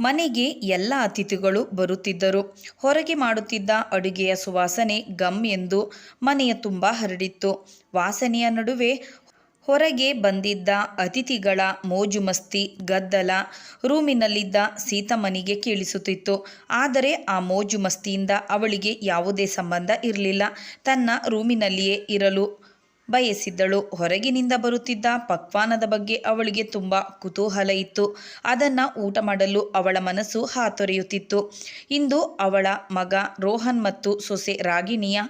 ಮನೆಗೆ ಎಲ್ಲ ಅತಿಥಿಗಳು ಬರುತ್ತಿದ್ದರು. ಹೊರಗೆ ಮಾಡುತ್ತಿದ್ದ ಅಡುಗೆಯ ಸುವಾಸನೆ ಗಮ್ ಎಂದು ಮನೆಯ ತುಂಬ ಹರಡಿತ್ತು. ವಾಸನೆಯ ನಡುವೆ ಹೊರಗೆ ಬಂದಿದ್ದ ಅತಿಥಿಗಳ ಮೋಜು ಮಸ್ತಿ, ಗದ್ದಲ, ರೂಮಿನಲ್ಲಿದ್ದ ಸೀತಮ್ಮನಿಗೆ ಕೇಳಿಸುತ್ತಿತ್ತು. ಆದರೆ ಆ ಮೋಜು ಮಸ್ತಿಯಿಂದ ಅವಳಿಗೆ ಯಾವುದೇ ಸಂಬಂಧ ಇರಲಿಲ್ಲ. ತನ್ನ ರೂಮಿನಲ್ಲಿಯೇ ಇರಲು ಬಯಸಿದ್ದಳು. ಹೊರಗಿನಿಂದ ಬರುತ್ತಿದ್ದ ಪಕ್ವಾನದ ಬಗ್ಗೆ ಅವಳಿಗೆ ತುಂಬ ಕುತೂಹಲ ಇತ್ತು. ಅದನ್ನು ಊಟ ಮಾಡಲು ಅವಳ ಮನಸ್ಸು ಹಾತೊರೆಯುತ್ತಿತ್ತು. ಇಂದು ಅವಳ ಮಗ ರೋಹನ್ ಮತ್ತು ಸೊಸೆ ರಾಗಿಣಿಯ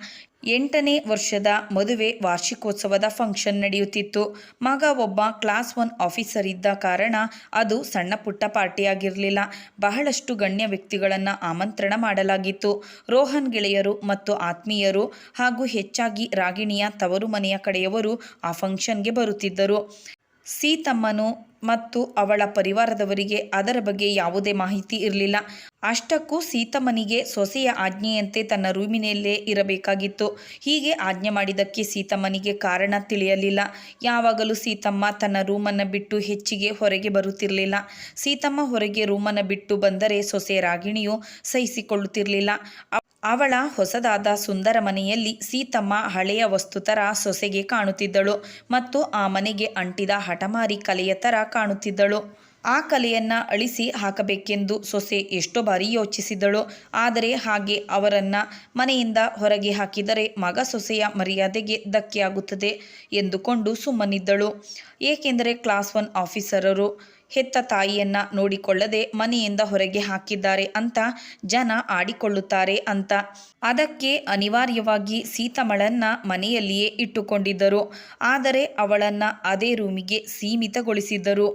ಎಂಟನೇ ವರ್ಷದ ಮದುವೆ ವಾರ್ಷಿಕೋತ್ಸವದ ಫಂಕ್ಷನ್ ನಡೆಯುತ್ತಿತ್ತು. ಮಗ ಒಬ್ಬ ಕ್ಲಾಸ್ ಒನ್ ಆಫೀಸರ್ ಇದ್ದ ಕಾರಣ ಅದು ಸಣ್ಣ ಪುಟ್ಟ ಪಾರ್ಟಿಯಾಗಿರಲಿಲ್ಲ ಬಹಳಷ್ಟು ಗಣ್ಯ ವ್ಯಕ್ತಿಗಳನ್ನು ಆಮಂತ್ರಣ ಮಾಡಲಾಗಿತ್ತು. ರೋಹನ್ ಗೆಳೆಯರು ಮತ್ತು ಆತ್ಮೀಯರು ಹಾಗೂ ಹೆಚ್ಚಾಗಿ ರಾಗಿಣಿಯ ತವರು ಮನೆಯ ಕಡೆಯವರು ಆ ಫಂಕ್ಷನ್ಗೆ ಬರುತ್ತಿದ್ದರು. ಸೀತಮ್ಮನು ಮತ್ತು ಅವಳ ಪರಿವಾರದವರಿಗೆ ಅದರ ಬಗ್ಗೆ ಯಾವುದೇ ಮಾಹಿತಿ ಇರಲಿಲ್ಲ. ಅಷ್ಟಕ್ಕೂ ಸೀತಮ್ಮನಿಗೆ ಸೊಸೆಯ ಆಜ್ಞೆಯಂತೆ ತನ್ನ ರೂಮಿನಲ್ಲೇ ಇರಬೇಕಾಗಿತ್ತು. ಹೀಗೆ ಆಜ್ಞೆ ಮಾಡಿದ್ದಕ್ಕೆ ಸೀತಮ್ಮನಿಗೆ ಕಾರಣ ತಿಳಿಯಲಿಲ್ಲ. ಯಾವಾಗಲೂ ಸೀತಮ್ಮ ತನ್ನ ರೂಮನ್ನು ಬಿಟ್ಟು ಹೆಚ್ಚಿಗೆ ಹೊರಗೆ ಬರುತ್ತಿರಲಿಲ್ಲ. ಸೀತಮ್ಮ ಹೊರಗೆ ರೂಮನ್ನು ಬಿಟ್ಟು ಬಂದರೆ ಸೊಸೆ ರಾಗಿಣಿಯು ಸಹಿಸಿಕೊಳ್ಳುತ್ತಿರಲಿಲ್ಲ. ಅವಳ ಹೊಸದಾದ ಸುಂದರ ಮನೆಯಲ್ಲಿ ಸೀತಮ್ಮ ಹಳೆಯ ವಸ್ತು ಥರ ಸೊಸೆಗೆ ಕಾಣುತ್ತಿದ್ದಳು ಮತ್ತು ಆ ಮನೆಗೆ ಅಂಟಿದ ಹಠಮಾರಿ ಕಲೆಯ ಥರ ಕಾಣುತ್ತಿದ್ದಳು. ಆ ಕಲೆಯನ್ನು ಅಳಿಸಿ ಹಾಕಬೇಕೆಂದು ಸೊಸೆ ಎಷ್ಟೋ ಬಾರಿ ಯೋಚಿಸಿದಳು ಆದರೆ ಹಾಗೆ ಅವರನ್ನು ಮನೆಯಿಂದ ಹೊರಗೆ ಹಾಕಿದರೆ ಮಗ ಸೊಸೆಯ ಮರ್ಯಾದೆಗೆ ಧಕ್ಕೆಯಾಗುತ್ತದೆ ಎಂದುಕೊಂಡು ಸುಮ್ಮನಿದ್ದಳು. ಏಕೆಂದರೆ ಕ್ಲಾಸ್ ಒನ್ ಆಫೀಸರರು ಹೆತ್ತ ತಾಯಿಯನ್ನ ನೋಡಿಕೊಳ್ಳದೆ ಮನೆಯಿಂದ ಹೊರಗೆ ಹಾಕಿದ್ದಾರೆ ಅಂತ ಜನ ಆಡಿಕೊಳ್ಳುತ್ತಾರೆ ಅಂತ. ಅದಕ್ಕೆ ಅನಿವಾರ್ಯವಾಗಿ ಸೀತಮ್ಮಳನ್ನ ಮನೆಯಲ್ಲಿಯೇ ಇಟ್ಟುಕೊಂಡಿದ್ದರು. ಆದರೆ ಅವಳನ್ನ ಅದೇ ರೂಮಿಗೆ ಸೀಮಿತಗೊಳಿಸಿದ್ದರು.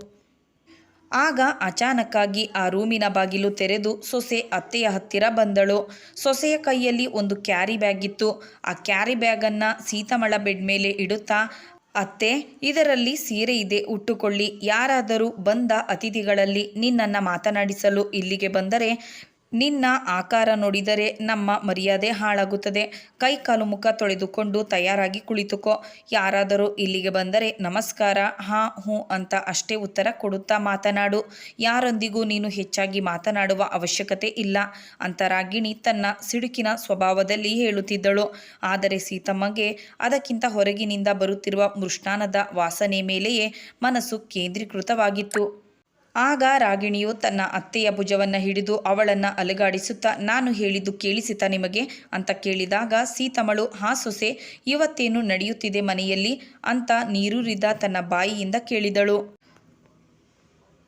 ಆಗ ಅಚಾನಕ್ಕಾಗಿ ಆ ರೂಮಿನ ಬಾಗಿಲು ತೆರೆದು ಸೊಸೆ ಅತ್ತೆಯ ಹತ್ತಿರ ಬಂದಳು. ಸೊಸೆಯ ಕೈಯಲ್ಲಿ ಒಂದು ಕ್ಯಾರಿ ಬ್ಯಾಗ್ ಇತ್ತು. ಆ ಕ್ಯಾರಿ ಬ್ಯಾಗನ್ನು ಸೀತಮಳ ಬೆಡ್ ಮೇಲೆ ಇಡುತ್ತಾ ಅತ್ತೆ ಇದರಲ್ಲಿ ಸೀರೆ ಇದೆ ಉಟ್ಟುಕೊಳ್ಳಿ. ಯಾರಾದರೂ ಬಂದ ಅತಿಥಿಗಳಲ್ಲಿ ನಿನ್ನನ್ನು ಮಾತನಾಡಿಸಲು ಇಲ್ಲಿಗೆ ಬಂದರೆ ನಿನ್ನ ಆಕಾರ ನೋಡಿದರೆ ನಮ್ಮ ಮರ್ಯಾದೆ ಹಾಳಾಗುತ್ತದೆ. ಕೈ ಕಾಲು ಮುಖ ತೊಳೆದುಕೊಂಡು ತಯಾರಾಗಿ ಕುಳಿತುಕೋ. ಯಾರಾದರೂ ಇಲ್ಲಿಗೆ ಬಂದರೆ ನಮಸ್ಕಾರ, ಹಾಂ, ಹ್ಞೂ ಅಂತ ಅಷ್ಟೇ ಉತ್ತರ ಕೊಡುತ್ತಾ ಮಾತನಾಡು. ಯಾರೊಂದಿಗೂ ನೀನು ಹೆಚ್ಚಾಗಿ ಮಾತನಾಡುವ ಅವಶ್ಯಕತೆ ಇಲ್ಲ ಅಂತ ರಾಗಿಣಿ ತನ್ನ ಸಿಡುಕಿನ ಸ್ವಭಾವದಲ್ಲಿ ಹೇಳುತ್ತಿದ್ದಳು. ಆದರೆ ಸೀತಮ್ಮಗೆ ಅದಕ್ಕಿಂತ ಹೊರಗಿನಿಂದ ಬರುತ್ತಿರುವ ಮೃಷ್ಣಾನದ ವಾಸನೆ ಮೇಲೆಯೇ ಮನಸ್ಸು ಕೇಂದ್ರೀಕೃತವಾಗಿತ್ತು. ಆಗ ರಾಗಿಣಿಯು ತನ್ನ ಅತ್ತೆಯ ಭುಜವನ್ನು ಹಿಡಿದು ಅವಳನ್ನು ಅಲುಗಾಡಿಸುತ್ತಾ, ನಾನು ಹೇಳಿದ್ದು ಕೇಳಿಸಿತ ನಿಮಗೆ? ಅಂತ ಕೇಳಿದಾಗ, ಸೀತಮಳು, ಹಾ ಸೊಸೆ, ಇವತ್ತೇನು ನಡೆಯುತ್ತಿದೆ ಮನೆಯಲ್ಲಿ? ಅಂತ ನೀರೂರಿದ ತನ್ನ ಬಾಯಿಯಿಂದ ಕೇಳಿದಳು.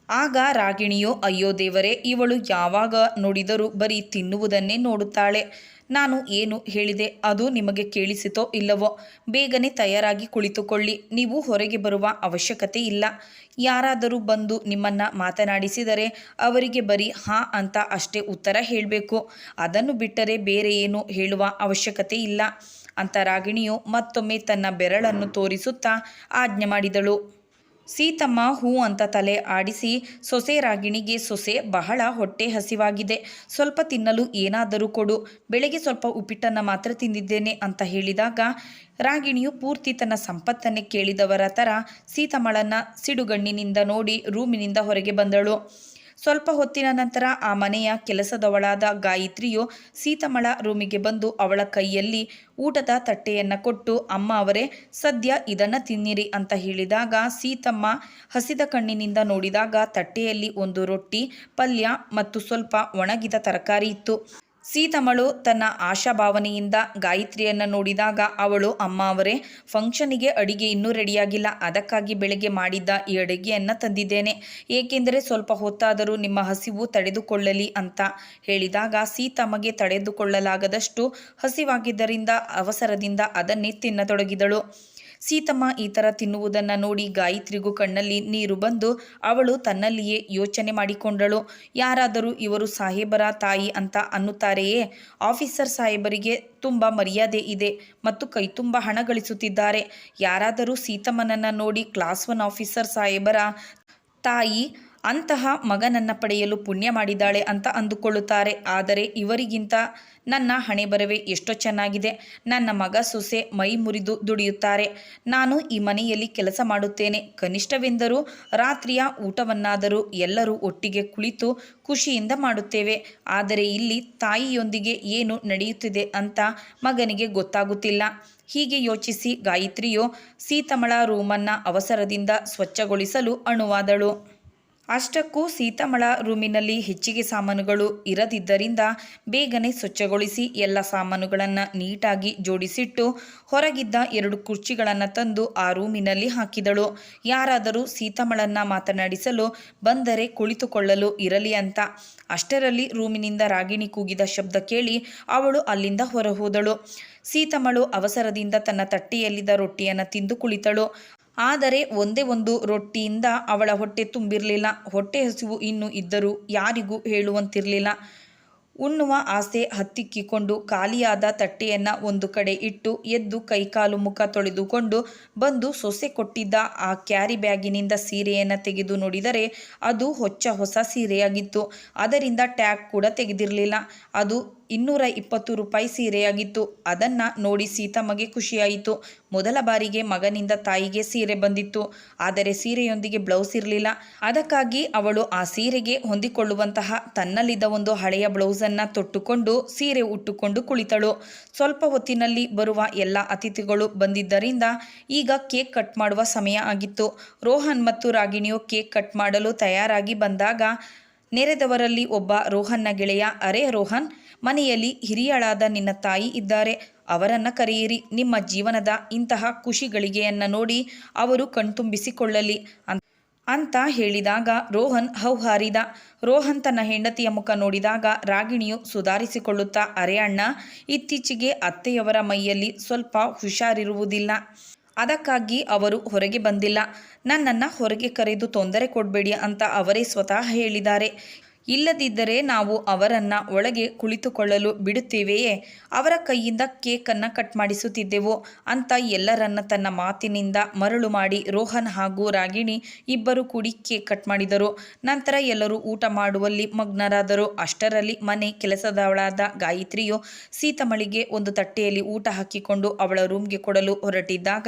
ಆಗ ರಾಗಿಣಿಯು, ಅಯ್ಯೋ ದೇವರೇ, ಇವಳು ಯಾವಾಗ ನೋಡಿದರೂ ಬರೀ ತಿನ್ನುವುದನ್ನೇ ನೋಡುತ್ತಾಳೆ. ನಾನು ಏನು ಹೇಳಿದೆ ಅದು ನಿಮಗೆ ಕೇಳಿಸಿತೋ ಇಲ್ಲವೋ, ಬೇಗನೆ ತಯಾರಾಗಿ ಕುಳಿತುಕೊಳ್ಳಿ. ನೀವು ಹೊರಗೆ ಬರುವ ಅವಶ್ಯಕತೆ ಇಲ್ಲ. ಯಾರಾದರೂ ಬಂದು ನಿಮ್ಮನ್ನು ಮಾತನಾಡಿಸಿದರೆ ಅವರಿಗೆ ಬರಿ ಹಾ ಅಂತ ಅಷ್ಟೇ ಉತ್ತರ ಹೇಳಬೇಕು. ಅದನ್ನು ಬಿಟ್ಟರೆ ಬೇರೆ ಏನು ಹೇಳುವ ಅವಶ್ಯಕತೆ ಇಲ್ಲ. ಅಂತ ರಾಗಿಣಿಯು ಮತ್ತೊಮ್ಮೆ ತನ್ನ ಬೆರಳನ್ನು ತೋರಿಸುತ್ತಾ ಆಜ್ಞೆ ಮಾಡಿದಳು. ಸೀತಮ್ಮ ಹೂ ಅಂತ ತಲೆ ಆಡಿಸಿ ಸೊಸೆ ರಾಗಿಣಿಗೆ ಸೊಸೆ ಬಹಳ ಹೊಟ್ಟೆ ಹಸಿವಾಗಿದೆ. ಸ್ವಲ್ಪ ತಿನ್ನಲು ಏನಾದರೂ ಕೊಡು. ಬೆಳಗ್ಗೆ ಸ್ವಲ್ಪ ಉಪ್ಪಿಟ್ಟನ್ನು ಮಾತ್ರ ತಿಂದಿದ್ದೇನೆ ಅಂತ ಹೇಳಿದಾಗ ರಾಗಿಣಿಯು ಪೂರ್ತಿ ತನ್ನ ಸಂಪತ್ತನ್ನೇ ಕೇಳಿದವರ ಥರ ಸೀತಮ್ಮಳನ್ನು ಸಿಡುಗಣ್ಣಿನಿಂದ ನೋಡಿ ರೂಮಿನಿಂದ ಹೊರಗೆ ಬಂದಳು. ಸ್ವಲ್ಪ ಹೊತ್ತಿನ ನಂತರ ಆ ಮನೆಯ ಕೆಲಸದವಳಾದ ಗಾಯತ್ರಿಯು ಸೀತಮ್ಮಳ ರೂಮಿಗೆ ಬಂದು ಅವಳ ಕೈಯಲ್ಲಿ ಊಟದ ತಟ್ಟೆಯನ್ನು ಕೊಟ್ಟು, ಅಮ್ಮ ಅವರೇ, ಸದ್ಯ ಇದನ್ನು ತಿನ್ನಿರಿ ಅಂತ ಹೇಳಿದಾಗ ಸೀತಮ್ಮ ಹಸಿದ ಕಣ್ಣಿನಿಂದ ನೋಡಿದಾಗ ತಟ್ಟೆಯಲ್ಲಿ ಒಂದು ರೊಟ್ಟಿ, ಪಲ್ಯ ಮತ್ತು ಸ್ವಲ್ಪ ಒಣಗಿದ ತರಕಾರಿ ಇತ್ತು. ಸೀತಮ್ಮಳು ತನ್ನ ಆಶಾಭಾವನೆಯಿಂದ ಗಾಯತ್ರಿಯನ್ನು ನೋಡಿದಾಗ ಅವಳು, ಅಮ್ಮ ಅವರೇ ಫಂಕ್ಷನಿಗೆ ಅಡಿಗೆ ಇನ್ನೂ ರೆಡಿಯಾಗಿಲ್ಲ. ಅದಕ್ಕಾಗಿ ಬೆಳಗ್ಗೆ ಮಾಡಿದ್ದ ಈ ಅಡುಗೆಯನ್ನು ತಂದಿದ್ದೇನೆ. ಏಕೆಂದರೆ ಸ್ವಲ್ಪ ಹೊತ್ತಾದರೂ ನಿಮ್ಮ ಹಸಿವು ತಡೆದುಕೊಳ್ಳಲಿ ಅಂತ ಹೇಳಿದಾಗ ಸೀತಮ್ಮಗೆ ತಡೆದುಕೊಳ್ಳಲಾಗದಷ್ಟು ಹಸಿವಾಗಿದ್ದರಿಂದ, ಅವಸರದಿಂದ ಅದನ್ನೇ ತಿನ್ನತೊಡಗಿದಳು. ಸೀತಮ್ಮ ಈ ಥರ ತಿನ್ನುವುದನ್ನು ನೋಡಿ ಗಾಯತ್ರಿಗೂ ಕಣ್ಣಲ್ಲಿ ನೀರು ಬಂದು ಅವಳು ತನ್ನಲ್ಲಿಯೇ ಯೋಚನೆ ಮಾಡಿಕೊಂಡಳು. ಯಾರಾದರೂ ಇವರು ಸಾಹೇಬರ ತಾಯಿ ಅಂತ ಅನ್ನುತ್ತಾರೆಯೇ? ಆಫೀಸರ್ ಸಾಹೇಬರಿಗೆ ತುಂಬ ಮರ್ಯಾದೆ ಇದೆ ಮತ್ತು ಕೈ ತುಂಬ ಹಣ ಗಳಿಸುತ್ತಿದ್ದಾರೆ. ಯಾರಾದರೂ ಸೀತಮ್ಮನನ್ನು ನೋಡಿ ಕ್ಲಾಸ್ ಒನ್ ಆಫೀಸರ್ ಸಾಹೇಬರ ತಾಯಿ ಅಂತಹ ಮಗನನ್ನು ಪಡೆಯಲು ಪುಣ್ಯ ಮಾಡಿದ್ದಾಳೆ ಅಂತ ಅಂದುಕೊಳ್ಳುತ್ತಾರೆ. ಆದರೆ ಇವರಿಗಿಂತ ನನ್ನ ಹಣೆ ಬರವೇ ಎಷ್ಟೋ ಚೆನ್ನಾಗಿದೆ. ನನ್ನ ಮಗ ಸೊಸೆ ಮೈ ಮುರಿದು ದುಡಿಯುತ್ತಾರೆ. ನಾನು ಈ ಮನೆಯಲ್ಲಿ ಕೆಲಸ ಮಾಡುತ್ತೇನೆ. ಕನಿಷ್ಠವೆಂದರೂ ರಾತ್ರಿಯ ಊಟವನ್ನಾದರೂ ಎಲ್ಲರೂ ಒಟ್ಟಿಗೆ ಕುಳಿತು ಖುಷಿಯಿಂದ ಮಾಡುತ್ತೇವೆ. ಆದರೆ ಇಲ್ಲಿ ತಾಯಿಯೊಂದಿಗೆ ಏನು ನಡೆಯುತ್ತಿದೆ ಅಂತ ಮಗನಿಗೆ ಗೊತ್ತಾಗುತ್ತಿಲ್ಲ. ಹೀಗೆ ಯೋಚಿಸಿ ಗಾಯತ್ರಿಯು ಸೀತಮಳ ರೂಮನ್ನು ಅವಸರದಿಂದ ಸ್ವಚ್ಛಗೊಳಿಸಲು ಅಣುವಾದಳು. ಅಷ್ಟಕ್ಕೂ ಸೀತಮಳ ರೂಮಿನಲ್ಲಿ ಹೆಚ್ಚಿಗೆ ಸಾಮಾನುಗಳು ಇರದಿದ್ದರಿಂದ ಬೇಗನೆ ಸ್ವಚ್ಛಗೊಳಿಸಿ ಎಲ್ಲ ಸಾಮಾನುಗಳನ್ನು ನೀಟಾಗಿ ಜೋಡಿಸಿಟ್ಟು ಹೊರಗಿದ್ದ ಎರಡು ಕುರ್ಚಿಗಳನ್ನು ತಂದು ಆ ರೂಮಿನಲ್ಲಿ ಹಾಕಿದಳು. ಯಾರಾದರೂ ಸೀತಮಳನ್ನ ಮಾತನಾಡಿಸಲು ಬಂದರೆ ಕುಳಿತುಕೊಳ್ಳಲು ಇರಲಿ ಅಂತ. ಅಷ್ಟರಲ್ಲಿ ರೂಮಿನಿಂದ ರಾಗಿಣಿ ಕೂಗಿದ ಶಬ್ದ ಕೇಳಿ ಅವಳು ಅಲ್ಲಿಂದ ಹೊರಹೋದಳು. ಸೀತಮಳು ಅವಸರದಿಂದ ತನ್ನ ತಟ್ಟೆಯಲ್ಲಿದ್ದ ರೊಟ್ಟಿಯನ್ನು ತಿಂದು ಕುಳಿತಳು. ಆದರೆ ಒಂದೇ ಒಂದು ರೊಟ್ಟಿಯಿಂದ ಅವಳ ಹೊಟ್ಟೆ ತುಂಬಿರಲಿಲ್ಲ. ಹೊಟ್ಟೆ ಹಸಿವು ಇನ್ನೂ ಇದ್ದರೂ ಯಾರಿಗೂ ಹೇಳುವಂತಿರಲಿಲ್ಲ. ಉಣ್ಣುವ ಆಸೆ ಹತ್ತಿಕ್ಕಿಕೊಂಡು ಖಾಲಿಯಾದ ತಟ್ಟೆಯನ್ನು ಒಂದು ಕಡೆ ಇಟ್ಟು ಎದ್ದು ಕೈಕಾಲು ಮುಖ ತೊಳೆದುಕೊಂಡು ಬಂದು ಸೊಸೆ ಕೊಟ್ಟಿದ್ದ ಆ ಕ್ಯಾರಿ ಬ್ಯಾಗಿನಿಂದ ಸೀರೆಯನ್ನು ತೆಗೆದು ನೋಡಿದರೆ ಅದು ಹೊಚ್ಚ ಹೊಸ ಸೀರೆಯಾಗಿತ್ತು. ಅದರಿಂದ ಟ್ಯಾಗ್ ಕೂಡ ತೆಗೆದಿರಲಿಲ್ಲ. ಅದು ಇನ್ನೂರ ಇಪ್ಪತ್ತು ರೂಪಾಯಿ ಸೀರೆಯಾಗಿತ್ತು. ಅದನ್ನು ನೋಡಿ ಸೀತಮ್ಮಗೆ ಖುಷಿಯಾಯಿತು. ಮೊದಲ ಬಾರಿಗೆ ಮಗನಿಂದ ತಾಯಿಗೆ ಸೀರೆ ಬಂದಿತ್ತು. ಆದರೆ ಸೀರೆಯೊಂದಿಗೆ ಬ್ಲೌಸ್ ಇರಲಿಲ್ಲ. ಅದಕ್ಕಾಗಿ ಅವಳು ಆ ಸೀರೆಗೆ ಹೊಂದಿಕೊಳ್ಳುವಂತಹ ತನ್ನಲ್ಲಿದ್ದ ಒಂದು ಹಳೆಯ ಬ್ಲೌಸನ್ನು ತೊಟ್ಟುಕೊಂಡು ಸೀರೆ ಉಟ್ಟುಕೊಂಡು ಕುಳಿತಳು. ಸ್ವಲ್ಪ ಹೊತ್ತಿನಲ್ಲಿ ಬರುವ ಎಲ್ಲ ಅತಿಥಿಗಳು ಬಂದಿದ್ದರಿಂದ ಈಗ ಕೇಕ್ ಕಟ್ ಮಾಡುವ ಸಮಯ ಆಗಿತ್ತು. ರೋಹನ್ ಮತ್ತು ರಾಗಿಣಿಯು ಕೇಕ್ ಕಟ್ ಮಾಡಲು ತಯಾರಾಗಿ ಬಂದಾಗ ನೆರೆದವರಲ್ಲಿ ಒಬ್ಬ ರೋಹನ್ನ ಗೆಳೆಯ, ಅರೆ ರೋಹನ್ ಮನೆಯಲ್ಲಿ ಹಿರಿಯಳಾದ ನಿನ್ನ ತಾಯಿ ಇದ್ದಾರೆ. ಅವರನ್ನು ಕರೆಯಿರಿ. ನಿಮ್ಮ ಜೀವನದ ಇಂತಹ ಖುಷಿಗಳಿಗೆಯನ್ನು ನೋಡಿ ಅವರು ಕಣ್ತುಂಬಿಸಿಕೊಳ್ಳಲಿ ಅಂತ ಹೇಳಿದಾಗ ರೋಹನ್ ಹೌಹಾರಿದ ರೋಹನ್ ತನ್ನ ಹೆಂಡತಿಯ ಮುಖ ನೋಡಿದಾಗ ರಾಗಿಣಿಯು ಸುಧಾರಿಸಿಕೊಳ್ಳುತ್ತಾ, ಅರೆ ಅಣ್ಣ, ಇತ್ತೀಚೆಗೆ ಅತ್ತೆಯವರ ಮೈಯಲ್ಲಿ ಸ್ವಲ್ಪ ಹುಷಾರಿರುವುದಿಲ್ಲ. ಅದಕ್ಕಾಗಿ ಅವರು ಹೊರಗೆ ಬಂದಿಲ್ಲ. ನನ್ನನ್ನು ಹೊರಗೆ ಕರೆದು ತೊಂದರೆ ಕೊಡಬೇಡಿ ಅಂತ ಅವರೇ ಸ್ವತಃ ಹೇಳಿದ್ದಾರೆ. ಇಲ್ಲದಿದ್ದರೆ ನಾವು ಅವರನ್ನು ಒಳಗೆ ಕುಳಿತುಕೊಳ್ಳಲು ಬಿಡುತ್ತೇವೆಯೇ? ಅವರ ಕೈಯಿಂದ ಕೇಕನ್ನು ಕಟ್ ಮಾಡಿಸುತ್ತಿದ್ದೆವು ಅಂತ ಎಲ್ಲರನ್ನ ತನ್ನ ಮಾತಿನಿಂದ ಮರಳು ಮಾಡಿ ರೋಹನ್ ಹಾಗೂ ರಾಗಿಣಿ ಇಬ್ಬರು ಕೂಡಿ ಕೇಕ್ ಕಟ್ ಮಾಡಿದರು. ನಂತರ ಎಲ್ಲರೂ ಊಟ ಮಾಡುವಲ್ಲಿ ಮಗ್ನರಾದರು. ಅಷ್ಟರಲ್ಲಿ ಮನೆ ಕೆಲಸದವಳಾದ ಗಾಯತ್ರಿಯು ಸೀತಮಳಿಗೆ ಒಂದು ತಟ್ಟೆಯಲ್ಲಿ ಊಟ ಹಾಕಿಕೊಂಡು ಅವಳ ರೂಮ್ಗೆ ಕೊಡಲು ಹೊರಟಿದ್ದಾಗ,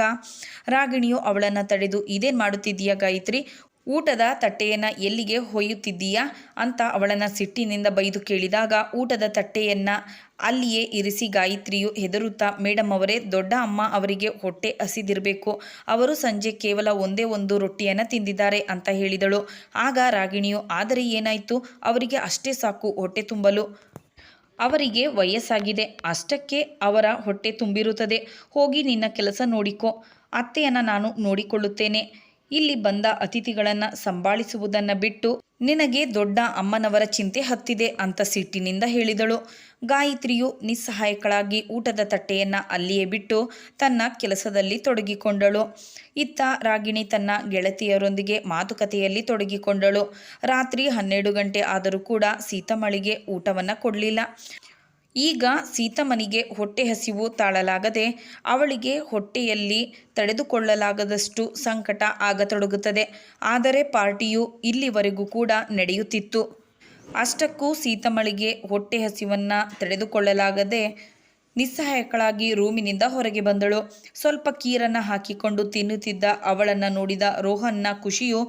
ರಾಗಿಣಿಯು ಅವಳನ್ನು ತಡೆದು, ಇದೇನು ಮಾಡುತ್ತಿದ್ದೀಯಾ ಗಾಯತ್ರಿ? ಊಟದ ತಟ್ಟೆಯನ್ನು ಎಲ್ಲಿಗೆ ಹೊಯ್ಯುತ್ತಿದ್ದೀಯಾ ಅಂತ ಅವಳನ್ನು ಸಿಟ್ಟಿನಿಂದ ಬೈದು ಕೇಳಿದಾಗ ಊಟದ ತಟ್ಟೆಯನ್ನು ಅಲ್ಲಿಯೇ ಇರಿಸಿ ಗಾಯತ್ರಿಯು ಹೆದರುತ್ತಾ ಮೇಡಮ್ ಅವರೇ, ದೊಡ್ಡ ಅಮ್ಮ ಅವರಿಗೆ ಹೊಟ್ಟೆ ಹಸಿದಿರಬೇಕು. ಅವರು ಸಂಜೆ ಕೇವಲ ಒಂದೇ ಒಂದು ರೊಟ್ಟಿಯನ್ನು ತಿಂದಿದ್ದಾರೆ ಅಂತ ಹೇಳಿದಳು. ಆಗ ರಾಗಿಣಿಯು, ಆದರೆ ಏನಾಯಿತು? ಅವರಿಗೆ ಅಷ್ಟೇ ಸಾಕು, ಹೊಟ್ಟೆ ತುಂಬಲು. ಅವರಿಗೆ ವಯಸ್ಸಾಗಿದೆ. ಅಷ್ಟಕ್ಕೆ ಅವರ ಹೊಟ್ಟೆ ತುಂಬಿರುತ್ತದೆ. ಹೋಗಿ ನಿನ್ನ ಕೆಲಸ ನೋಡಿಕೊ. ಅತ್ತೆಯನ್ನು ನಾನು ನೋಡಿಕೊಳ್ಳುತ್ತೇನೆ. ಇಲ್ಲಿ ಬಂದ ಅತಿಥಿಗಳನ್ನು ಸಂಭಾಳಿಸುವುದನ್ನು ಬಿಟ್ಟು, ನಿನಗೆ ದೊಡ್ಡ ಅಮ್ಮನವರ ಚಿಂತೆ ಹತ್ತಿದೆ ಅಂತ ಸಿಟ್ಟಿನಿಂದ ಹೇಳಿದಳು. ಗಾಯತ್ರಿಯು ನಿಸ್ಸಹಾಯಕಳಾಗಿ ಊಟದ ತಟ್ಟೆಯನ್ನ ಅಲ್ಲಿಯೇ ಬಿಟ್ಟು ತನ್ನ ಕೆಲಸದಲ್ಲಿ ತೊಡಗಿಕೊಂಡಳು. ಇತ್ತ ರಾಗಿಣಿ ತನ್ನ ಗೆಳತಿಯರೊಂದಿಗೆ ಮಾತುಕತೆಯಲ್ಲಿ ತೊಡಗಿಕೊಂಡಳು. ರಾತ್ರಿ ಹನ್ನೆರಡು ಗಂಟೆ ಆದರೂ ಕೂಡ ಸೀತಮ್ಮಳಿಗೆ ಊಟವನ್ನು ಕೊಡಲಿಲ್ಲ. ಈಗ ಸೀತಮ್ಮನಿಗೆ ಹೊಟ್ಟೆ ಹಸಿವು ತಾಳಲಾಗದೆ ಅವಳಿಗೆ ಹೊಟ್ಟೆಯಲ್ಲಿ ತಡೆದುಕೊಳ್ಳಲಾಗದಷ್ಟು ಸಂಕಟ ಆಗತೊಡಗುತ್ತದೆ. ಆದರೆ ಪಾರ್ಟಿಯು ಇಲ್ಲಿವರೆಗೂ ಕೂಡ ನಡೆಯುತ್ತಿತ್ತು. ಅಷ್ಟಕ್ಕೂ ಸೀತಮ್ಮಳಿಗೆ ಹೊಟ್ಟೆ ಹಸಿವನ್ನು ತಡೆದುಕೊಳ್ಳಲಾಗದೆ ನಿಸ್ಸಹಾಯಕಳಾಗಿ ರೂಮಿನಿಂದ ಹೊರಗೆ ಬಂದಳು. ಸ್ವಲ್ಪ ಕೀರನ್ನು ಹಾಕಿಕೊಂಡು ತಿನ್ನುತ್ತಿದ್ದ ಅವಳನ್ನು ನೋಡಿದ ರೋಹನ್ನ ಖುಷಿಯು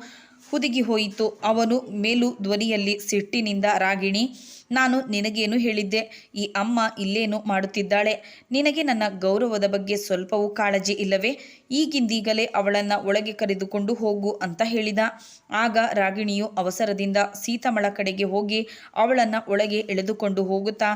ಹುದುಗಿ ಹೋಯಿತು ಅವನು ಮೇಲು ಧ್ವನಿಯಲ್ಲಿ ಸಿಟ್ಟಿನಿಂದ, ರಾಗಿಣಿ ನಾನು ನಿನಗೇನು ಹೇಳಿದ್ದೆ? ಈ ಅಮ್ಮ ಇಲ್ಲೇನು ಮಾಡುತ್ತಿದ್ದಾಳೆ? ನಿನಗೆ ನನ್ನ ಗೌರವದ ಬಗ್ಗೆ ಸ್ವಲ್ಪವೂ ಕಾಳಜಿ ಇಲ್ಲವೇ? ಈಗಿಂದೀಗಲೇ ಅವಳನ್ನು ಒಳಗೆ ಕರೆದುಕೊಂಡು ಹೋಗು ಅಂತ ಹೇಳಿದ. ಆಗ ರಾಗಿಣಿಯು ಅವಸರದಿಂದ ಸೀತಮಳ ಕಡೆಗೆ ಹೋಗಿ ಅವಳನ್ನು ಒಳಗೆ ಎಳೆದುಕೊಂಡು ಹೋಗುತ್ತಾ,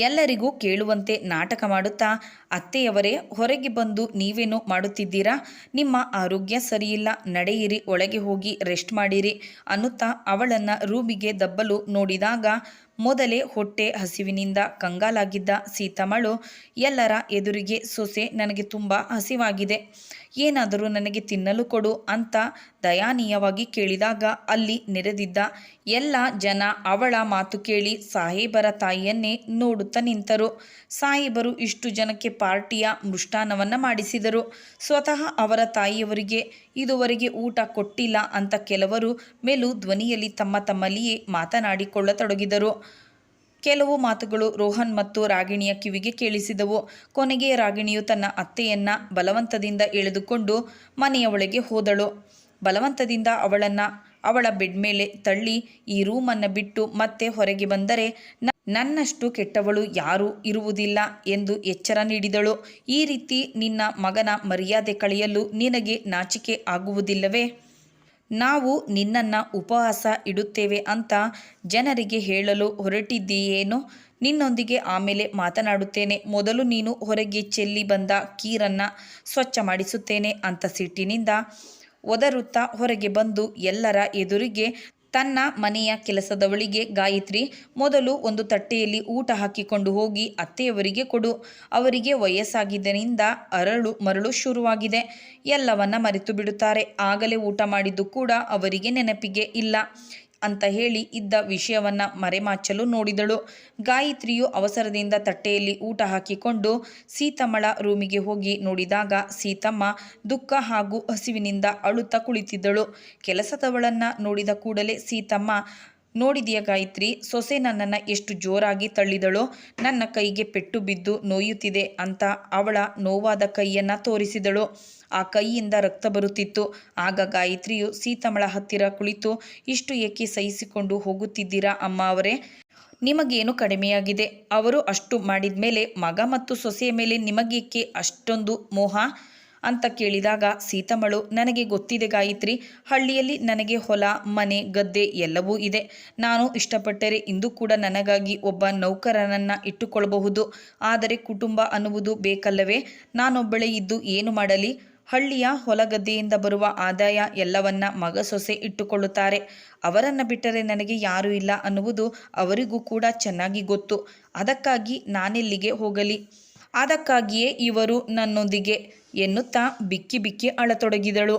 ಎಲ್ಲರಿಗೂ ಕೇಳುವಂತೆ ನಾಟಕ ಮಾಡುತ್ತಾ, ಅತ್ತೆಯವರೇ, ಹೊರಗೆ ಬಂದು ನೀವೇನು ಮಾಡುತ್ತಿದ್ದೀರಾ? ನಿಮ್ಮ ಆರೋಗ್ಯ ಸರಿಯಿಲ್ಲ, ನಡೆಯಿರಿ, ಒಳಗೆ ಹೋಗಿ ರೆಸ್ಟ್ ಮಾಡಿರಿ ಅನ್ನುತ್ತಾ ಅವಳನ್ನು ರೂಮಿಗೆ ದಬ್ಬಲು ನೋಡಿದಾಗ ಮೊದಲೇ ಹೊಟ್ಟೆ ಹಸಿವಿನಿಂದ ಕಂಗಾಲಾಗಿದ್ದ ಸೀತಮ್ಮಳು ಎಲ್ಲರ ಎದುರಿಗೆ ಸೊಸೆ ನನಗೆ ತುಂಬ ಹಸಿವಾಗಿದೆ. ಏನಾದರೂ ನನಗೆ ತಿನ್ನಲು ಕೊಡು ಅಂತ ದಯಾನೀಯವಾಗಿ ಕೇಳಿದಾಗ ಅಲ್ಲಿ ನೆರೆದಿದ್ದ ಎಲ್ಲ ಜನ ಅವಳ ಮಾತು ಕೇಳಿ ಸಾಹೇಬರ ತಾಯಿಯನ್ನೇ ನೋಡುತ್ತಾ ನಿಂತರು. ಸಾಹೇಬರು ಇಷ್ಟು ಜನಕ್ಕೆ ಪಾರ್ಟಿಯ ಮೃಷ್ಟಾನ್ನವನ್ನು ಮಾಡಿಸಿದರು. ಸ್ವತಃ ಅವರ ತಾಯಿಯವರಿಗೆ ಇದುವರೆಗೆ ಊಟ ಕೊಟ್ಟಿಲ್ಲ ಅಂತ ಕೆಲವರು ಮೇಲು ಧ್ವನಿಯಲ್ಲಿ ತಮ್ಮ ತಮ್ಮಲ್ಲಿಯೇ ಮಾತನಾಡಿಕೊಳ್ಳತೊಡಗಿದರು. ಕೆಲವು ಮಾತುಗಳು ರೋಹನ್ ಮತ್ತು ರಾಗಿಣಿಯ ಕಿವಿಗೆ ಕೇಳಿಸಿದವು. ಕೊನೆಗೆ ರಾಗಿಣಿಯು ತನ್ನ ಅತ್ತೆಯನ್ನ ಬಲವಂತದಿಂದ ಎಳೆದುಕೊಂಡು ಮನೆಯ ಒಳಗೆ ಹೋದಳು. ಬಲವಂತದಿಂದ ಅವಳನ್ನ ಅವಳ ಬೆಡ್ ಮೇಲೆ ತಳ್ಳಿ ಈ ರೂಮನ್ನು ಬಿಟ್ಟು ಮತ್ತೆ ಹೊರಗೆ ಬಂದರೆ ನನ್ನಷ್ಟು ಕೆಟ್ಟವಳು ಯಾರೂ ಇರುವುದಿಲ್ಲ ಎಂದು ಎಚ್ಚರ ನೀಡಿದಳು. ಈ ರೀತಿ ನಿನ್ನ ಮಗನ ಮರ್ಯಾದೆ ಕಳೆಯಲು ನಿನಗೆ ನಾಚಿಕೆ ಆಗುವುದಿಲ್ಲವೇ? ನಾವು ನಿನ್ನನ್ನು ಉಪವಾಸ ಇಡುತ್ತೇವೆ ಅಂತ ಜನರಿಗೆ ಹೇಳಲು ಹೊರಟಿದ್ದೀಯೇನು? ನಿನ್ನೊಂದಿಗೆ ಆಮೇಲೆ ಮಾತನಾಡುತ್ತೇನೆ. ಮೊದಲು ನೀನು ಹೊರಗೆ ಚೆಲ್ಲಿ ಬಂದ ಕೀರನ್ನು ಸ್ವಚ್ಛ ಮಾಡಿಸುತ್ತೇನೆ ಅಂತ ಸಿಟ್ಟಿನಿಂದ ಒದರುತ್ತಾ ಹೊರಗೆ ಬಂದು ಎಲ್ಲರ ಎದುರಿಗೆ ತನ್ನ ಮನೆಯ ಕೆಲಸದವಳಿಗೆ ಗಾಯತ್ರಿ, ಮೊದಲು ಒಂದು ತಟ್ಟೆಯಲ್ಲಿ ಊಟ ಹಾಕಿಕೊಂಡು ಹೋಗಿ ಅತ್ತೆಯವರಿಗೆ ಕೊಡು. ಅವರಿಗೆ ವಯಸ್ಸಾಗಿದ್ದರಿಂದ ಅರಳು ಮರಳು ಶುರುವಾಗಿದೆ. ಎಲ್ಲವನ್ನ ಮರೆತು ಬಿಡುತ್ತಾರೆ. ಆಗಲೇ ಊಟ ಮಾಡಿದ್ದು ಕೂಡ ಅವರಿಗೆ ನೆನಪಿಗೆ ಇಲ್ಲ. ಅಂತ ಹೇಳಿ ಇದ್ದ ವಿಷಯವನ್ನ ಮರೆಮಾಚಲು ನೋಡಿದಳು. ಗಾಯತ್ರಿಯು ಅವಸರದಿಂದ ತಟ್ಟೆಯಲ್ಲಿ ಊಟ ಹಾಕಿಕೊಂಡು ಸೀತಮ್ಮಳ ರೂಮಿಗೆ ಹೋಗಿ ನೋಡಿದಾಗ ಸೀತಮ್ಮ ದುಃಖ ಹಾಗೂ ಹಸಿವಿನಿಂದ ಅಳುತ್ತಾ ಕುಳಿತಿದ್ದಳು. ಕೆಲಸದವಳನ್ನ ನೋಡಿದ ಕೂಡಲೇ ಸೀತಮ್ಮ ನೋಡಿದೆಯ ಗಾಯತ್ರಿ, ಸೊಸೆ ನನ್ನನ್ನು ಎಷ್ಟು ಜೋರಾಗಿ ತಳ್ಳಿದಳೋ, ನನ್ನ ಕೈಗೆ ಪೆಟ್ಟು ಬಿದ್ದು ನೋಯುತ್ತಿದೆ ಅಂತ ಅವಳ ನೋವಾದ ಕೈಯನ್ನು ತೋರಿಸಿದಳು. ಆ ಕೈಯಿಂದ ರಕ್ತ ಬರುತ್ತಿತ್ತು. ಆಗ ಗಾಯತ್ರಿಯು ಸೀತಮಳ ಹತ್ತಿರ ಕುಳಿತು, ಇಷ್ಟು ಏಕೆ ಸಹಿಸಿಕೊಂಡು ಹೋಗುತ್ತಿದ್ದೀರಾ ಅಮ್ಮ ಅವರೇ? ನಿಮಗೇನು ಕಡಿಮೆಯಾಗಿದೆ? ಅವರು ಅಷ್ಟು ಮಾಡಿದ ಮೇಲೆ ಮಗ ಮತ್ತು ಸೊಸೆಯ ಮೇಲೆ ನಿಮಗೇಕೆ ಅಷ್ಟೊಂದು ಮೋಹ? ಅಂತ ಕೇಳಿದಾಗ, ಸೀತಮ್ಮಳು, ನನಗೆ ಗೊತ್ತಿದೆ ಗಾಯತ್ರಿ. ಹಳ್ಳಿಯಲ್ಲಿ ನನಗೆ ಹೊಲ, ಮನೆ, ಗದ್ದೆ ಎಲ್ಲವೂ ಇದೆ. ನಾನು ಇಷ್ಟಪಟ್ಟರೆ ಇಂದು ಕೂಡ ನನಗಾಗಿ ಒಬ್ಬ ನೌಕರನನ್ನು ಇಟ್ಟುಕೊಳ್ಳಬಹುದು ಆದರೆ ಕುಟುಂಬ ಅನ್ನುವುದು ಬೇಕಲ್ಲವೇ? ನಾನೊಬ್ಬಳೇ ಇದ್ದು ಏನು ಮಾಡಲಿ? ಹಳ್ಳಿಯ ಹೊಲಗದ್ದೆಯಿಂದ ಬರುವ ಆದಾಯ ಎಲ್ಲವನ್ನ ಮಗ ಸೊಸೆ ಇಟ್ಟುಕೊಳ್ಳುತ್ತಾರೆ. ಅವರನ್ನು ಬಿಟ್ಟರೆ ನನಗೆ ಯಾರೂ ಇಲ್ಲ ಅನ್ನುವುದು ಅವರಿಗೂ ಕೂಡ ಚೆನ್ನಾಗಿ ಗೊತ್ತು. ಅದಕ್ಕಾಗಿ ನಾನೆಲ್ಲಿಗೆ ಹೋಗಲಿ? ಅದಕ್ಕಾಗಿಯೇ ಇವರು ನನ್ನೊಂದಿಗೆ ಎನ್ನುತ್ತಾ ಬಿಕ್ಕಿ ಬಿಕ್ಕಿ ಅಳತೊಡಗಿದಳು.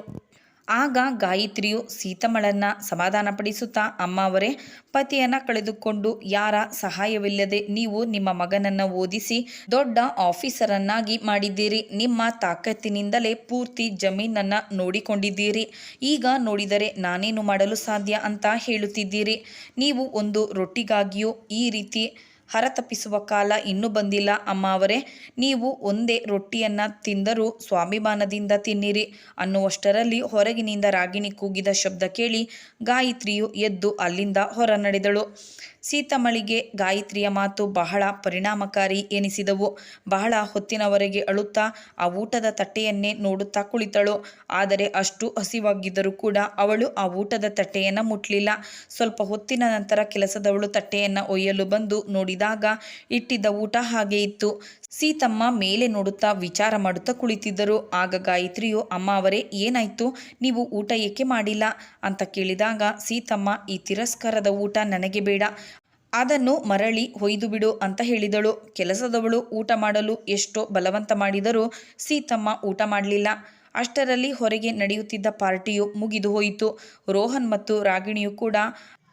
ಆಗ ಗಾಯತ್ರಿಯು ಸೀತಮ್ಮಳನ್ನ ಸಮಾಧಾನಪಡಿಸುತ್ತಾ ಅಮ್ಮ ಅವರೇ ಪತಿಯನ್ನ ಕಳೆದುಕೊಂಡು ಯಾರ ಸಹಾಯವಿಲ್ಲದೆ ನೀವು ನಿಮ್ಮ ಮಗನನ್ನ ಓದಿಸಿ ದೊಡ್ಡ ಆಫೀಸರನ್ನಾಗಿ ಮಾಡಿದ್ದೀರಿ. ನಿಮ್ಮ ತಾಕತ್ತಿನಿಂದಲೇ ಪೂರ್ತಿ ಜಮೀನನ್ನು ನೋಡಿಕೊಂಡಿದ್ದೀರಿ. ಈಗ ನೋಡಿದರೆ ನಾನೇನು ಮಾಡಲು ಸಾಧ್ಯ ಅಂತ ಹೇಳುತ್ತಿದ್ದೀರಿ. ನೀವು ಒಂದು ರೊಟ್ಟಿಗಾಗಿಯೂ ಈ ರೀತಿ ಹರತಪ್ಪಿಸುವ ಕಾಲ ಇನ್ನೂ ಬಂದಿಲ್ಲ, ಅಮ್ಮ ಅವರೇ. ನೀವು ಒಂದೇ ರೊಟ್ಟಿಯನ್ನು ತಿಂದರೂ ಸ್ವಾಭಿಮಾನದಿಂದ ತಿನ್ನಿರಿ. ಅನ್ನುವಷ್ಟರಲ್ಲಿ ಹೊರಗಿನಿಂದ ರಾಗಿಣಿ ಕೂಗಿದ ಶಬ್ದ ಕೇಳಿ ಗಾಯತ್ರಿಯು ಎದ್ದು ಅಲ್ಲಿಂದ ಹೊರ ನಡೆದಳು ಸೀತಮ್ಮಳಿಗೆ ಗಾಯತ್ರಿಯ ಮಾತು ಬಹಳ ಪರಿಣಾಮಕಾರಿ ಎನಿಸಿದವು. ಬಹಳ ಹೊತ್ತಿನವರೆಗೆ ಅಳುತ್ತಾ ಆ ಊಟದ ತಟ್ಟೆಯನ್ನೇ ನೋಡುತ್ತಾ ಕುಳಿತಳು. ಆದರೆ ಅಷ್ಟು ಹಸಿವಾಗಿದ್ದರೂ ಕೂಡ ಅವಳು ಆ ಊಟದ ತಟ್ಟೆಯನ್ನು ಮುಟ್ಲಿಲ್ಲ. ಸ್ವಲ್ಪ ಹೊತ್ತಿನ ನಂತರ ಕೆಲಸದವಳು ತಟ್ಟೆಯನ್ನು ಒಯ್ಯಲು ಬಂದು ನೋಡಿದಾಗ ಇಟ್ಟಿದ್ದ ಊಟ ಹಾಗೆ ಇತ್ತು. ಸೀತಮ್ಮ ಮೇಲೆ ನೋಡುತ್ತಾ ವಿಚಾರ ಮಾಡುತ್ತಾ ಕುಳಿತಿದ್ದರು. ಆಗ ಗಾಯತ್ರಿಯು, ಅಮ್ಮ ಅವರೇ, ಏನಾಯ್ತು? ನೀವು ಊಟ ಏಕೆ ಮಾಡಿಲ್ಲ? ಅಂತ ಕೇಳಿದಾಗ, ಸೀತಮ್ಮ, ಈ ತಿರಸ್ಕಾರದ ಊಟ ನನಗೆ ಬೇಡ. ಅದನ್ನು ಮರಳಿ ಹೊಯ್ದು ಬಿಡು ಅಂತ ಹೇಳಿದಳು. ಕೆಲಸದವಳು ಊಟ ಮಾಡಲು ಎಷ್ಟೋ ಬಲವಂತ ಮಾಡಿದರೂ ಸೀತಮ್ಮ ಊಟ ಮಾಡಲಿಲ್ಲ. ಅಷ್ಟರಲ್ಲಿ ಹೊರಗೆ ನಡೆಯುತ್ತಿದ್ದ ಪಾರ್ಟಿಯು ಮುಗಿದು ಹೋಯಿತು. ರೋಹನ್ ಮತ್ತು ರಾಗಿಣಿಯು ಕೂಡ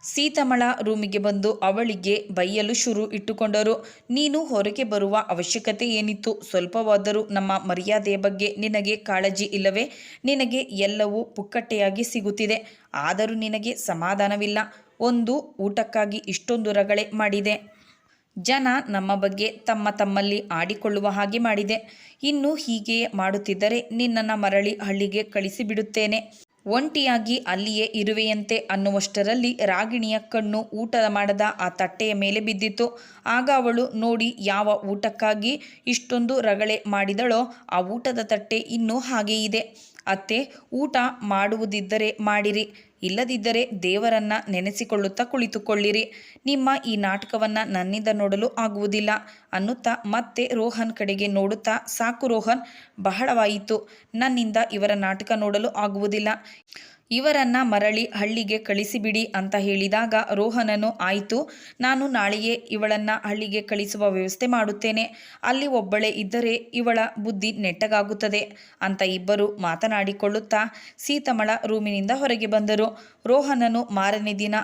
ಸೀತಮಳ ರೂಮಿಗೆ ಬಂದು ಅವಳಿಗೆ ಬೈಯಲು ಶುರು ಇಟ್ಟುಕೊಂಡರು. ನೀನು ಹೊರಗೆ ಬರುವ ಅವಶ್ಯಕತೆ ಏನಿತ್ತು? ಸ್ವಲ್ಪವಾದರೂ ನಮ್ಮ ಮರ್ಯಾದೆಯ ಬಗ್ಗೆ ನಿನಗೆ ಕಾಳಜಿ ಇಲ್ಲವೇ? ನಿನಗೆ ಎಲ್ಲವೂ ಪುಕ್ಕಟ್ಟೆಯಾಗಿ ಸಿಗುತ್ತಿದೆ. ಆದರೂ ನಿನಗೆ ಸಮಾಧಾನವಿಲ್ಲ. ಒಂದು ಊಟಕ್ಕಾಗಿ ಇಷ್ಟೊಂದು ರಗಳೆ ಮಾಡಿದೆ. ಜನ ನಮ್ಮ ಬಗ್ಗೆ ತಮ್ಮ ತಮ್ಮಲ್ಲಿ ಆಡಿಕೊಳ್ಳುವ ಹಾಗೆ ಮಾಡಿದೆ. ಇನ್ನು ಹೀಗೆಯೇ ಮಾಡುತ್ತಿದ್ದರೆ ನಿನ್ನನ್ನು ಮರಳಿ ಹಳ್ಳಿಗೆ ಕಳಿಸಿಬಿಡುತ್ತೇನೆ. ಒಂಟಿಯಾಗಿ ಅಲ್ಲಿಯೇ ಇರುವೆಯಂತೆ ಅನ್ನುವಷ್ಟರಲ್ಲಿ ರಾಗಿಣಿಯ ಕಣ್ಣು ಊಟ ಮಾಡದ ಆ ತಟ್ಟೆಯ ಮೇಲೆ ಬಿದ್ದಿತು ಆಗ ಅವಳು ನೋಡಿ ಯಾವ ಊಟಕ್ಕಾಗಿ ಇಷ್ಟೊಂದು ರಗಳೆ ಮಾಡಿದಳೋ ಆ ಊಟದ ತಟ್ಟೆ ಇನ್ನೂ ಹಾಗೇ ಇದೆ. ಅತ್ತೆ, ಊಟ ಮಾಡುವುದಿದ್ದರೆ ಮಾಡಿರಿ, ಇಲ್ಲದಿದ್ದರೆ ದೇವರನ್ನ ನೆನೆಸಿಕೊಳ್ಳುತ್ತಾ ಕುಳಿತುಕೊಳ್ಳಿರಿ. ನಿಮ್ಮ ಈ ನಾಟಕವನ್ನು ನನ್ನಿಂದ ನೋಡಲು ಆಗುವುದಿಲ್ಲ. ಅನ್ನುತ್ತಾ ಮತ್ತೆ ರೋಹನ್ ಕಡೆಗೆ ನೋಡುತ್ತಾ, ಸಾಕು ರೋಹನ್, ಬಹಳವಾಯಿತು. ನನ್ನಿಂದ ಇವರ ನಾಟಕ ನೋಡಲು ಆಗುವುದಿಲ್ಲ. ಇವರನ್ನ ಮರಳಿ ಹಳ್ಳಿಗೆ ಕಳಿಸಿಬಿಡಿ ಅಂತ ಹೇಳಿದಾಗ ರೋಹನನು, ಆಯಿತು, ನಾನು ನಾಳೆಯೇ ಇವಳನ್ನ ಹಳ್ಳಿಗೆ ಕಳಿಸುವ ವ್ಯವಸ್ಥೆ ಮಾಡುತ್ತೇನೆ. ಅಲ್ಲಿ ಒಬ್ಬಳೇ ಇದ್ದರೆ ಇವಳ ಬುದ್ಧಿ ನೆಟ್ಟಗಾಗುತ್ತದೆ ಅಂತ ಇಬ್ಬರು ಮಾತನಾಡಿಕೊಳ್ಳುತ್ತಾ ಸೀತಮಳ ರೂಮಿನಿಂದ ಹೊರಗೆ ಬಂದರು. ರೋಹನನು ಮಾರನೇ ದಿನ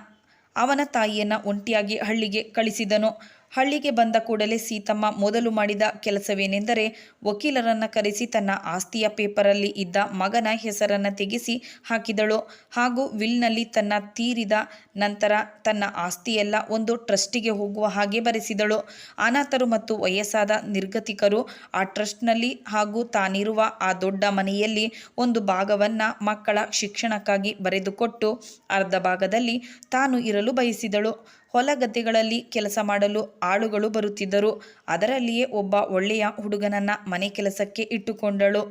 ಅವನ ತಾಯಿಯನ್ನು ಒಂಟಿಯಾಗಿ ಹಳ್ಳಿಗೆ ಕಳಿಸಿದನು. ಹಳ್ಳಿಗೆ ಬಂದ ಕೂಡಲೇ ಸೀತಮ್ಮ ಮೊದಲು ಮಾಡಿದ ಕೆಲಸವೇನೆಂದರೆ ವಕೀಲರನ್ನ ಕರೆಸಿ ತನ್ನ ಆಸ್ತಿಯ ಪೇಪರಲ್ಲಿ ಇದ್ದ ಮಗನ ಹೆಸರನ್ನು ತೆಗೆಸಿ ಹಾಕಿದಳು. ಹಾಗೂ ವಿಲ್ನಲ್ಲಿ ತನ್ನ ತೀರಿದ ನಂತರ ತನ್ನ ಆಸ್ತಿಯೆಲ್ಲ ಒಂದು ಟ್ರಸ್ಟಿಗೆ ಹೋಗುವ ಹಾಗೆ ಬರೆಸಿದಳು. ಅನಾಥರು ಮತ್ತು ವಯಸ್ಸಾದ ನಿರ್ಗತಿಕರು ಆ ಟ್ರಸ್ಟ್ನಲ್ಲಿ ಹಾಗೂ ತಾನಿರುವ ಆ ದೊಡ್ಡ ಮನೆಯಲ್ಲಿ ಒಂದು ಭಾಗವನ್ನು ಮಕ್ಕಳ ಶಿಕ್ಷಣಕ್ಕಾಗಿ ಬರೆದುಕೊಟ್ಟು ಅರ್ಧ ಭಾಗದಲ್ಲಿ ತಾನು ಇರಲು ಬಯಸಿದಳು. ಹೊಲ ಗದ್ದೆಗಳಲ್ಲಿ ಕೆಲಸ ಮಾಡಲು ಆಳುಗಳು ಬರುತ್ತಿದ್ದರು. ಅದರಲ್ಲಿಯೇ ಒಬ್ಬ ಒಳ್ಳೆಯ ಹುಡುಗನನ್ನ ಮನೆ ಕೆಲಸಕ್ಕೆ ಇಟ್ಟುಕೊಂಡಳು.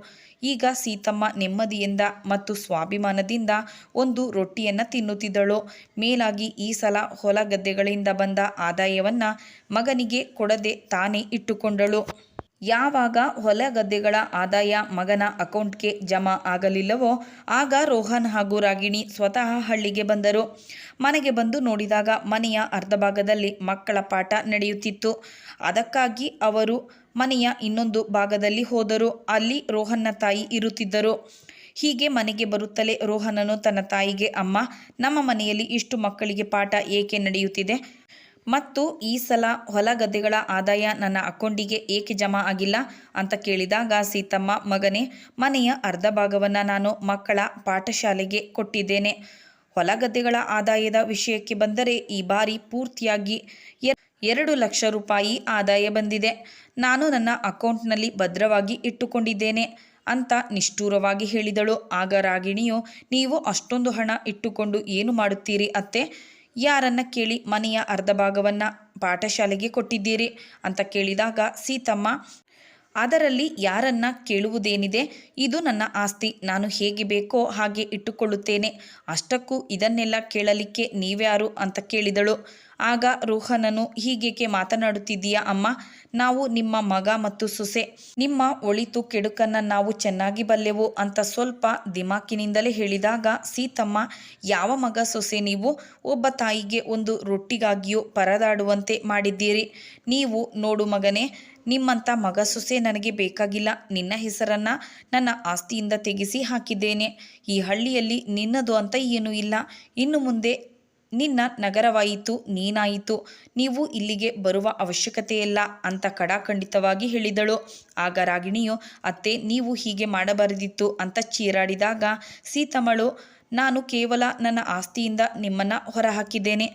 ಈಗ ಸೀತಮ್ಮ ನೆಮ್ಮದಿಯಿಂದ ಮತ್ತು ಸ್ವಾಭಿಮಾನದಿಂದ ಒಂದು ರೊಟ್ಟಿಯನ್ನು ತಿನ್ನುತ್ತಿದ್ದಳು. ಮೇಲಾಗಿ ಈ ಸಲ ಹೊಲ ಗದ್ದೆಗಳಿಂದ ಬಂದ ಆದಾಯವನ್ನ ಮಗನಿಗೆ ಕೊಡದೆ ತಾನೇ ಇಟ್ಟುಕೊಂಡಳು. ಯಾವಾಗ ಹೊಲ ಗದ್ದೆಗಳ ಆದಾಯ ಮಗನ ಅಕೌಂಟ್ಗೆ ಜಮಾ ಆಗಲಿಲ್ಲವೋ ಆಗ ರೋಹನ್ ಹಾಗೂ ರಾಗಿಣಿ ಸ್ವತಃ ಹಳ್ಳಿಗೆ ಬಂದರು. ಮನೆಗೆ ಬಂದು ನೋಡಿದಾಗ ಮನೆಯ ಅರ್ಧ ಭಾಗದಲ್ಲಿ ಮಕ್ಕಳ ಪಾಠ ನಡೆಯುತ್ತಿತ್ತು. ಅದಕ್ಕಾಗಿ ಅವರು ಮನೆಯ ಇನ್ನೊಂದು ಭಾಗದಲ್ಲಿ ಹೋದರು. ಅಲ್ಲಿ ರೋಹನ್ನ ತಾಯಿ ಇರುತ್ತಿದ್ದರು. ಹೀಗೆ ಮನೆಗೆ ಬರುತ್ತಲೇ ರೋಹನನು ತನ್ನ ತಾಯಿಗೆ, ಅಮ್ಮ, ನಮ್ಮ ಮನೆಯಲ್ಲಿ ಇಷ್ಟು ಮಕ್ಕಳಿಗೆ ಪಾಠ ಏಕೆ ನಡೆಯುತ್ತಿದೆ? ಮತ್ತು ಈ ಸಲ ಹೊಲ ಗದ್ದೆಗಳ ಆದಾಯ ನನ್ನ ಅಕೌಂಟಿಗೆ ಏಕೆ ಜಮಾ ಆಗಿಲ್ಲ ಅಂತ ಕೇಳಿದಾಗ ಸೀತಮ್ಮ ಮಗನೇ, ಮನೆಯ ಅರ್ಧ ಭಾಗವನ್ನು ನಾನು ಮಕ್ಕಳ ಪಾಠಶಾಲೆಗೆ ಕೊಟ್ಟಿದ್ದೇನೆ. ಹೊಲ ಗದ್ದೆಗಳ ಆದಾಯದ ವಿಷಯಕ್ಕೆ ಬಂದರೆ ಈ ಬಾರಿ ಪೂರ್ತಿಯಾಗಿ ಎರಡು ಲಕ್ಷ ರೂಪಾಯಿ ಆದಾಯ ಬಂದಿದೆ. ನಾನು ನನ್ನ ಅಕೌಂಟ್ನಲ್ಲಿ ಭದ್ರವಾಗಿ ಇಟ್ಟುಕೊಂಡಿದ್ದೇನೆ ಅಂತ ನಿಷ್ಠೂರವಾಗಿ ಹೇಳಿದಳು. ಆಗ ರಾಗಿಣಿಯು, ನೀವು ಅಷ್ಟೊಂದು ಹಣ ಇಟ್ಟುಕೊಂಡು ಏನು ಮಾಡುತ್ತೀರಿ ಅತ್ತೆ? ಯಾರನ್ನ ಕೇಳಿ ಮನೆಯ ಅರ್ಧ ಭಾಗವನ್ನು ಪಾಠಶಾಲೆಗೆ ಕೊಟ್ಟಿದ್ದೀರಿ? ಅಂತ ಕೇಳಿದಾಗ ಸೀತಮ್ಮ ಅದರಲ್ಲಿ ಯಾರನ್ನ ಕೇಳುವುದೇನಿದೆ, ಇದು ನನ್ನ ಆಸ್ತಿ. ನಾನು ಹೇಗೆ ಬೇಕೋ ಹಾಗೆ ಇಟ್ಟುಕೊಳ್ಳುತ್ತೇನೆ. ಅಷ್ಟಕ್ಕೂ ಇದನ್ನೆಲ್ಲ ಕೇಳಲಿಕ್ಕೆ ನೀವ್ಯಾರು ಅಂತ ಕೇಳಿದಳು. ಆಗ ರೋಹನನು, ಹೀಗೇಕೆ ಮಾತನಾಡುತ್ತಿದ್ದೀಯಾ ಅಮ್ಮ? ನಾವು ನಿಮ್ಮ ಮಗ ಮತ್ತು ಸೊಸೆ. ನಿಮ್ಮ ಒಳಿತು ಕೆಡುಕನ್ನು ನಾವು ಚೆನ್ನಾಗಿ ಬಲ್ಲೆವು ಅಂತ ಸ್ವಲ್ಪ ದಿಮಾಕಿನಿಂದಲೇ ಹೇಳಿದಾಗ, ಸೀತಮ್ಮ, ಯಾವ ಮಗ ಸೊಸೆ ನೀವು? ಒಬ್ಬ ತಾಯಿಗೆ ಒಂದು ರೊಟ್ಟಿಗಾಗಿಯೂ ಪರದಾಡುವಂತೆ ಮಾಡಿದ್ದೀರಿ. ನೀವು ನೋಡು ಮಗನೇ ನಿಮ್ಮಂಥ ಮಗ ಸೊಸೆ ನನಗೆ ಬೇಕಾಗಿಲ್ಲ. ನಿನ್ನ ಹೆಸರನ್ನು ನನ್ನ ಆಸ್ತಿಯಿಂದ ತೆಗೆಸಿ ಹಾಕಿದ್ದೇನೆ. ಈ ಹಳ್ಳಿಯಲ್ಲಿ ನಿನ್ನದು ಅಂತ ಏನೂ ಇಲ್ಲ. ಇನ್ನು ಮುಂದೆ ನಿನ್ನ ನಗರವಾಯಿತು, ನೀನಾಯಿತು. ನೀವು ಇಲ್ಲಿಗೆ ಬರುವ ಅವಶ್ಯಕತೆಯಿಲ್ಲ ಅಂತ ಕಡಾಖಂಡಿತವಾಗಿ ಹೇಳಿದಳು. ಆಗ ರಾಗಿಣಿಯು, ಅತ್ತೆ, ನೀವು ಹೀಗೆ ಮಾಡಬಾರದಿತ್ತು ಅಂತ ಚೀರಾಡಿದಾಗ ಸೀತಮ್ಮಳು ನಾನು ಕೇವಲ ನನ್ನ ಆಸ್ತಿಯಿಂದ ನಿಮ್ಮನ್ನು ಹೊರಹಾಕಿದ್ದೇನೆ.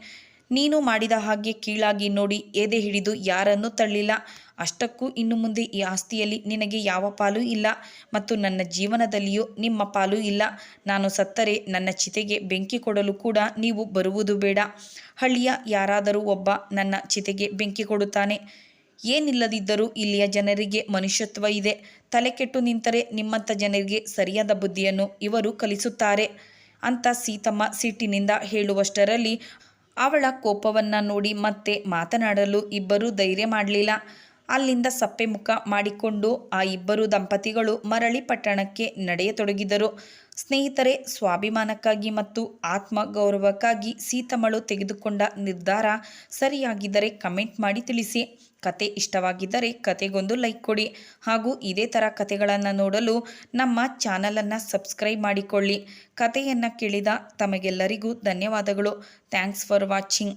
ನೀನು ಮಾಡಿದ ಹಾಗೆ ಕೀಳಾಗಿ ನೋಡಿ ಎದೆ ಹಿಡಿದು ಯಾರನ್ನೂ ತಳ್ಳಿಲ್ಲ. ಅಷ್ಟಕ್ಕೂ ಇನ್ನು ಮುಂದೆ ಈ ಆಸ್ತಿಯಲ್ಲಿ ನಿನಗೆ ಯಾವ ಪಾಲು ಇಲ್ಲ ಮತ್ತು ನನ್ನ ಜೀವನದಲ್ಲಿಯೂ ನಿಮ್ಮ ಪಾಲು ಇಲ್ಲ. ನಾನು ಸತ್ತರೆ ನನ್ನ ಚಿತೆಗೆ ಬೆಂಕಿ ಕೊಡಲು ಕೂಡ ನೀವು ಬರುವುದು ಬೇಡ. ಹಳ್ಳಿಯ ಯಾರಾದರೂ ಒಬ್ಬ ನನ್ನ ಚಿತೆಗೆ ಬೆಂಕಿ ಕೊಡುತ್ತಾನೆ. ಏನಿಲ್ಲದಿದ್ದರೂ ಇಲ್ಲಿಯ ಜನರಿಗೆ ಮನುಷ್ಯತ್ವ ಇದೆ. ತಲೆಕೆಟ್ಟು ನಿಂತರೆ ನಿಮ್ಮಂಥ ಜನರಿಗೆ ಸರಿಯಾದ ಬುದ್ಧಿಯನ್ನು ಇವರು ಕಲಿಸುತ್ತಾರೆ. ಅಂತ ಸೀತಮ್ಮ ಸಿಟ್ಟಿನಿಂದ ಹೇಳುವಷ್ಟರಲ್ಲಿ ಅವಳ ಕೋಪವನ್ನು ನೋಡಿ ಮತ್ತೆ ಮಾತನಾಡಲು ಇಬ್ಬರೂ ಧೈರ್ಯ ಮಾಡಲಿಲ್ಲ. ಅಲ್ಲಿಂದ ಸಪ್ಪೆ ಮುಖ ಮಾಡಿಕೊಂಡು ಆ ಇಬ್ಬರು ದಂಪತಿಗಳು ಮರಳಿ ಪಟ್ಟಣಕ್ಕೆ ನಡೆಯತೊಡಗಿದರು. ಸ್ನೇಹಿತರೆ, ಸ್ವಾಭಿಮಾನಕ್ಕಾಗಿ ಮತ್ತು ಆತ್ಮಗೌರವಕ್ಕಾಗಿ ಸೀತಮಳು ತೆಗೆದುಕೊಂಡ ನಿರ್ಧಾರ ಸರಿಯಾಗಿದ್ದರೆ ಕಮೆಂಟ್ ಮಾಡಿ ತಿಳಿಸಿ. ಕತೆ ಇಷ್ಟವಾಗಿದ್ದರೆ ಕತೆಗೊಂದು ಲೈಕ್ ಕೊಡಿ ಹಾಗೂ ಇದೇ ಥರ ಕತೆಗಳನ್ನು ನೋಡಲು ನಮ್ಮ ಚಾನಲನ್ನು ಸಬ್ಸ್ಕ್ರೈಬ್ ಮಾಡಿಕೊಳ್ಳಿ. ಕತೆಯನ್ನು ಕೇಳಿದ ತಮಗೆಲ್ಲರಿಗೂ ಧನ್ಯವಾದಗಳು. Thanks for watching.